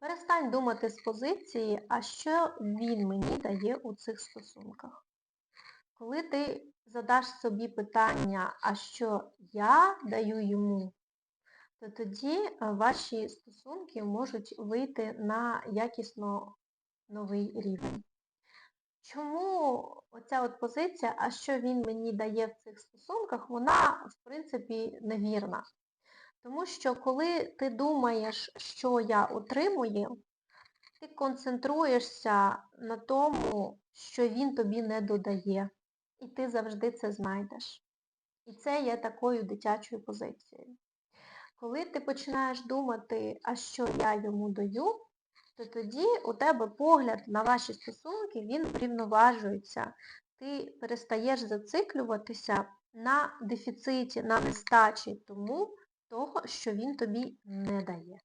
Перестань думати з позиції, а що він мені дає у цих стосунках. Коли ти задаш собі питання, а що я даю йому, то тоді е, ваші стосунки можуть вийти на якісно новий рівень. Чому оця от позиція, а що він мені дає в цих стосунках, вона, в принципі, невірна. Тому що коли ти думаєш, що я отримую, ти концентруєшся на тому, що він тобі не додає. І ти завжди це знайдеш. І це є такою дитячою позицією. Коли ти починаєш думати, а що я йому даю, то тоді у тебе погляд на ваші стосунки, він врівноважується. Ти перестаєш зациклюватися на дефіциті, на нестачі тому того, що він тобі не дає.